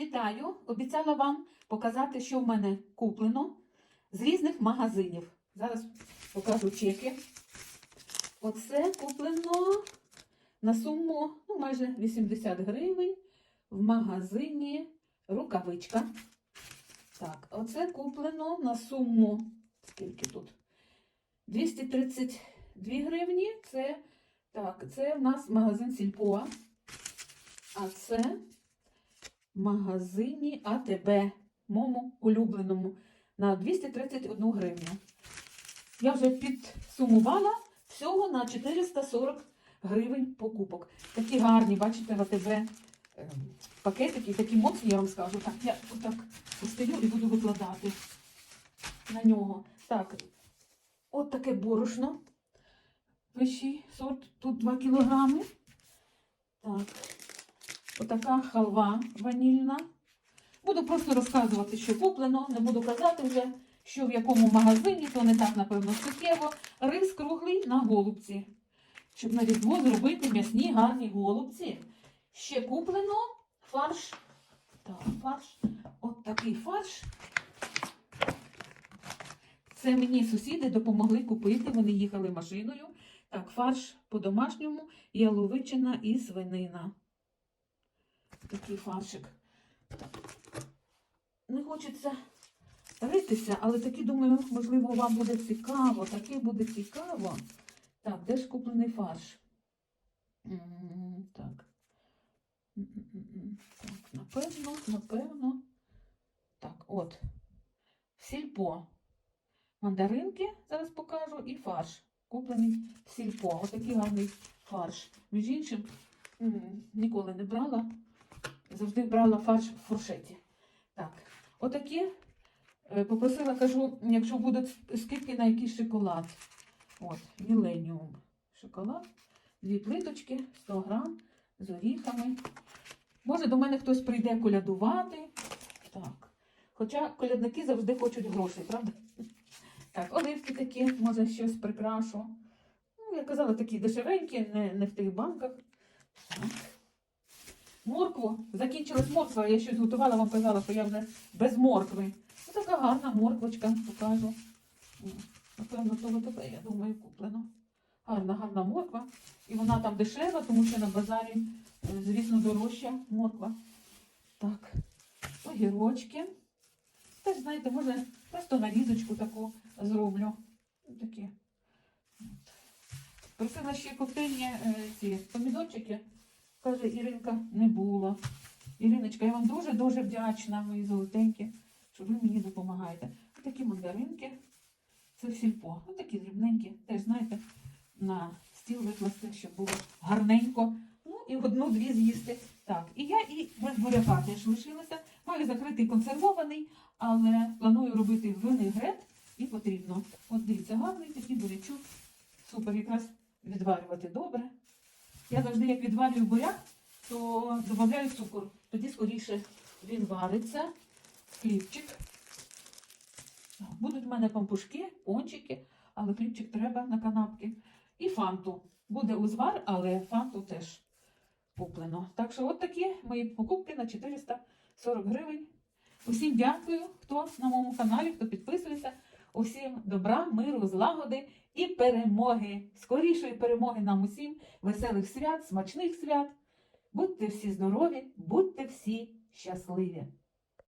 Вітаю! Обіцяла вам показати, що в мене куплено з різних магазинів. Зараз покажу чеки. Оце куплено на суму ну, майже 80 гривень в магазині рукавичка. Так, оце куплено на суму. Скільки тут? 232 гривні. Це, так, це в нас магазин Сільпо. А це магазині АТБ, моєму улюбленому, на 231 гривню. Я вже підсумувала всього на 440 гривень покупок. Такі гарні, бачите, в АТБ ем, пакетики, такі моцні, я вам скажу. Так, я отак постелю і буду викладати на нього. Так, от таке борошно. Вищий сорт, тут 2 кілограми. Так, отака халва ванільна. Буду просто розказувати, що куплено, не буду казати вже, що в якому магазині, то не так, напевно, суттєво. Рис круглий на голубці. Щоб на різдво зробити м'ясні гарні голубці. Ще куплено фарш. Так, фарш. От такий фарш. Це мені сусіди допомогли купити. Вони їхали машиною. Так, фарш по-домашньому, яловичина і свинина. Такий фаршик. Не хочеться ритися, але таки думаю, можливо, вам буде цікаво. Таке буде цікаво. Так, де ж куплений фарш? Так. Так, напевно, напевно. Так, от. Сільпо. Мандаринки, зараз покажу, і фарш. Куплений в сільпо. Отакий гарний фарш. Між іншим, ніколи не брала. Завжди брала фарш в фуршеті. Так, отакі. Е, Попросила, кажу, якщо будуть скидки на якийсь шоколад. От, Міленіум шоколад. Дві плиточки, 100 грам з оріхами. Може, до мене хтось прийде колядувати. Так. Хоча колядники завжди хочуть грошей, правда? Так, оливки такі, може, щось прикрашу. Ну, я казала, такі дешевенькі, не, не в тих банках. Так. Моркву. Закінчилась морква, я щось готувала, вам казала, що я вже без моркви. Ось така гарна морквочка, покажу. Напевно, того тебе, я думаю, куплено. Гарна, гарна морква. І вона там дешева, тому що на базарі, е, звісно, дорожча морква. Так, огірочки. Теж, знаєте, може, просто нарізочку таку зроблю. Такі. Просила ще коктейльні е, ці помідорчики. Каже, Іринка, не було. Іриночка, я вам дуже-дуже вдячна, мої золотенькі, що ви мені допомагаєте. Такі мандаринки. Це сільпо. Ось такі дрібненькі. Теж, знаєте, на стіл викласти, щоб було гарненько. Ну і одну-дві з'їсти. Так, і я і без буряка теж лишилася. Маю закритий консервований, але планую робити винегрет і потрібно. От дивіться, гарний такий бурячок. Супер, якраз відварювати добре. Я завжди, як відварюю буряк, то додаю цукор. Тоді скоріше він вариться. Хлібчик. Будуть в мене пампушки, пончики, але хлібчик треба на канапки. І фанту. Буде узвар, але фанту теж куплено. Так що от такі мої покупки на 440 гривень. Усім дякую, хто на моєму каналі, хто підписується. Усім добра, миру, злагоди і перемоги. Скорішої перемоги нам усім, веселих свят, смачних свят. Будьте всі здорові, будьте всі щасливі.